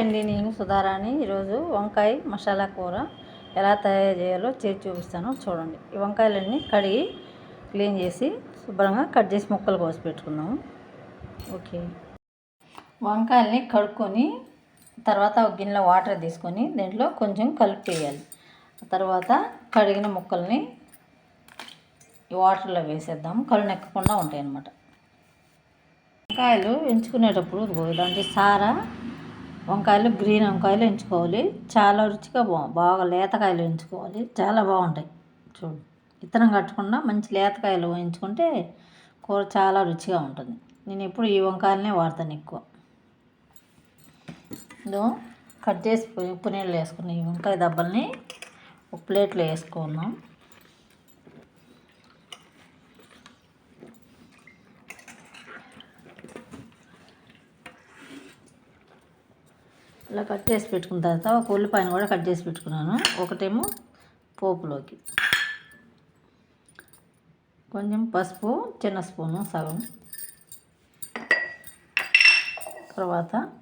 అండి నేను సుధారాణి. ఈరోజు వంకాయ మసాలా కూర ఎలా తయారు చేయాలో చేసి చూపిస్తాను. చూడండి. ఈ వంకాయలన్నీ కడిగి క్లీన్ చేసి శుభ్రంగా కట్ చేసి ముక్కలు కోసి పెట్టుకుందాము. ఓకే. వంకాయల్ని కడుక్కొని తర్వాత ఒక గిన్నెలో వాటర్ తీసుకొని దీంట్లో కొంచెం కలిపి వేయాలి తర్వాత కడిగిన ముక్కల్ని ఈ వాటర్లో వేసేద్దాం. కళ్ళు నెక్కకుండా ఉంటాయి అన్నమాట వంకాయలు ఎంచుకునేటప్పుడు ఇలాంటి సారా వంకాయలు గ్రీన్ వంకాయలు ఎంచుకోవాలి. చాలా రుచిగా బా బాగా లేతకాయలు ఎంచుకోవాలి. చాలా బాగుంటాయి. చూడు. ఇత్తనం కట్టకుండా మంచి లేతకాయలు ఎంచుకుంటే కూర చాలా రుచిగా ఉంటుంది. నేను ఎప్పుడు ఈ వంకాయలనే వాడతాను ఎక్కువ. ఇదో కట్ చేసి ఉప్పు నీళ్ళు వేసుకుని ఈ వంకాయ దెబ్బల్ని ఒక ప్లేట్లో వేసుకున్నాం. ఇలా కట్ చేసి పెట్టుకున్న తర్వాత ఒక ఉల్లిపాయను కూడా కట్ చేసి పెట్టుకున్నాను. ఒకటేమో పోపులోకి. కొంచెం పసుపు చిన్న స్పూను సగం. తర్వాత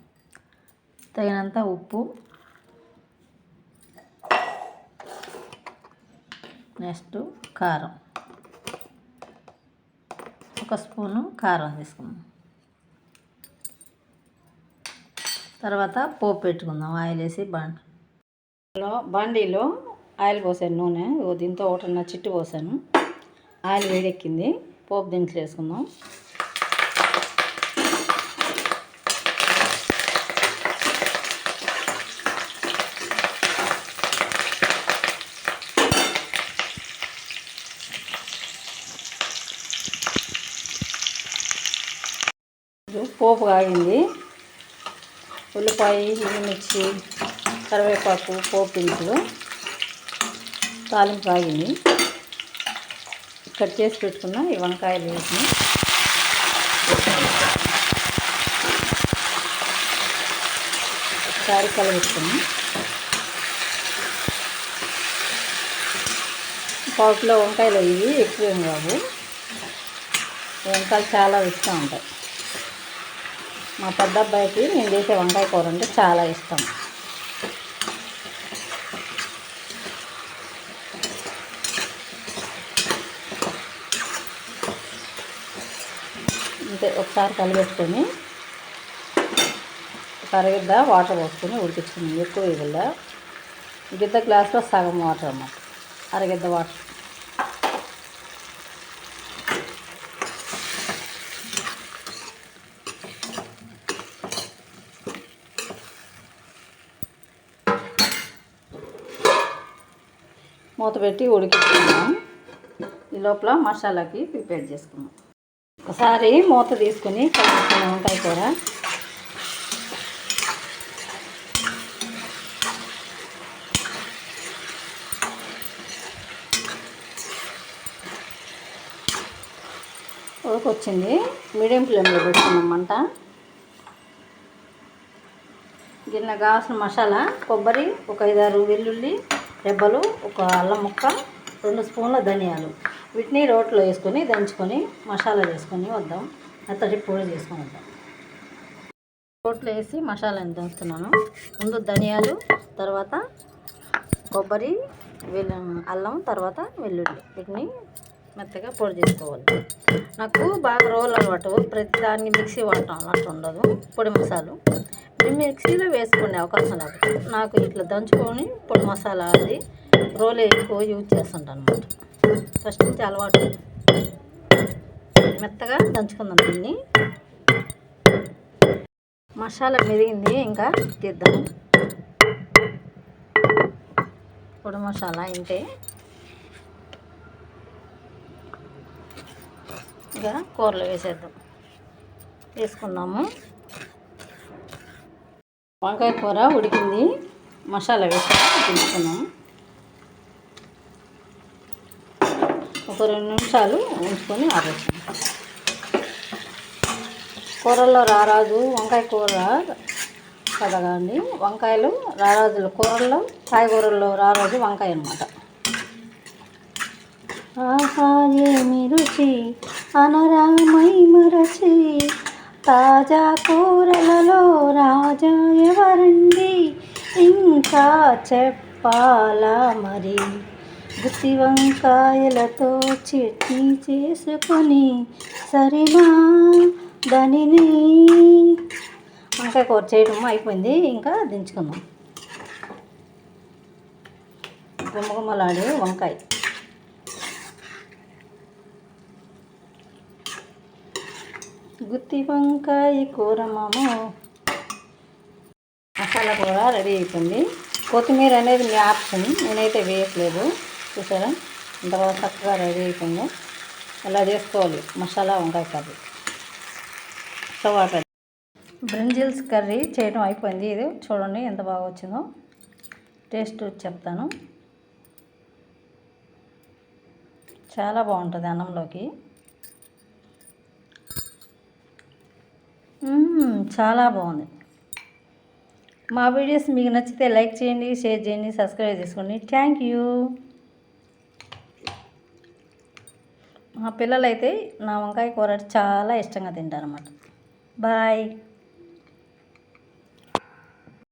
తగినంత ఉప్పు. నెక్స్ట్ కారం. ఒక స్పూను కారం తీసుకున్నాం తర్వాత పోపు పెట్టుకుందాం ఆయిల్ వేసి బండిలో బండిలో ఆయిల్ పోసాను నూనె. ఓ దీంతో ఒకటన్నా చిట్టు పోసాను. ఆయిల్ వేడెక్కింది. పోపు దింట్లో వేసుకుందాం. పోపు కాగింది. ఉల్లిపాయ మిర్చి కరివేపాకు పోపు దినుసులు తాలింపు ఆగింది కట్ చేసి పెట్టుకున్న ఈ వంకాయలు వేసి. ఒకసారి కలబెట్టుకుని పావు కిలో వంకాయలు ఇవి ఎక్కువేం కావు. వంకాయలు చాలా ఇష్టం ఉంటాయి. మా పెద్ద అబ్బాయికి నేను చేసే వంకాయ కూర అంటే చాలా ఇష్టం. అంతే ఒకసారి కలిపెట్టుకొని కరగిద్ద వాటర్ పోసుకొని ఉడికించుకుని ఎక్కువ ఇవ్వదా గిద్ద గ్లాస్లో సగం వాటర్ అన్నమాట. అరగిద్ద వాటర్. మూత పెట్టి ఉడికించుకుందాం. ఈ లోపల మసాలాకి ప్రిపేర్ చేసుకుందాం. ఒకసారి మూత తీసుకుని ఉంటాయి వంకాయ కూర. ఉడకొచ్చింది. మీడియం ఫ్లేమ్లో పెట్టుకున్నాం మంట గిన్నె కావాల్సిన మసాలా కొబ్బరి ఒక ఐదారు వెల్లుల్లి రెబ్బలు ఒక అల్లం ముక్క రెండు స్పూన్ల ధనియాలు. వీటిని రోట్లో వేసుకొని దంచుకొని మసాలా వేసుకొని వద్దాం. మెత్తటి పొడి చేసుకొని వద్దాం. రోట్లో వేసి మసాలాని దంచుతున్నాను. ముందు ధనియాలు తర్వాత కొబ్బరి వెల్లు అల్లం తర్వాత వెల్లుల్లి. వీటిని మెత్తగా పొడి చేసుకోవాలి. నాకు బాగా రోల్ అలవాటు. ప్రతి దాన్ని మిక్సీ వాడటం అలవాటు ఉండదు. పొడి మసాలు. మీరు మిక్సీలో వేసుకునే అవకాశం లేకపోతే నాకు ఇట్లా దంచుకొని పొడి మసాలా అది రోలే ఎక్కువ యూజ్ చేస్తుంటాను అనమాట ఫస్ట్ నుంచి అలవాటు. మెత్తగా దంచుకుందాం దీన్ని. మసాలా మెరిగింది ఇంకా తీద్దాం పొడి మసాలా ఇంటే ఇంకా కూరలో వేసేద్దాం. వేసుకుందాము. వంకాయ కూర ఉడికింది. మసాలా వేసి తీసుకున్నాం ఒక రెండు నిమిషాలు ఉంచుకొని ఆపేసాం కూరల్లో రారాజు వంకాయ కూర కదగండి వంకాయలు రారాజుల కూరల్లో కాయగూరల్లో రారాజు వంకాయ అనమాట ఆహా ఏమి రుచి అనరామై మరచి తాజా కూరలలో రాజా ఎవరండి? ఇంకా చెప్పాలా మరి? గుత్తి వంకాయలతో చట్నీ చేసుకొని సరేనా దానిని వంకాయ కూర చేయడం అయిపోయింది ఇంకా దించుకుందాం. గుమ్మగుమ్మలాడే వంకాయ. గుత్తి వంకాయ కూర మాము. మసాలా కూర రెడీ అయిపోయింది. కొత్తిమీర అనేది మీ ఆప్షన్. నేనైతే వేయట్లేదు. చూసారా? ఇంత బాగా చక్కగా రెడీ అయిపోయింది. ఇలా చేసుకోవాలి? మసాలా వంకాయ కర్రీ. స్టవ్ ఆపేద్దాం. బ్రింజిల్స్ కర్రీ చేయడం అయిపోయింది. ఇది చూడండి ఎంత బాగా వచ్చిందో. టేస్ట్ చెప్తాను. చాలా బాగుంటుంది అన్నంలోకి మ్మ్, చాలా బాగుంది. మా వీడియోస్ మీకు నచ్చితే లైక్ చేయండి షేర్ చేయండి సబ్స్క్రైబ్ చేసుకోండి. థ్యాంక్ యూ మా పిల్లలైతే నా వంకాయ కూర చాలా ఇష్టంగా తింటారన్నమాట. బాయ్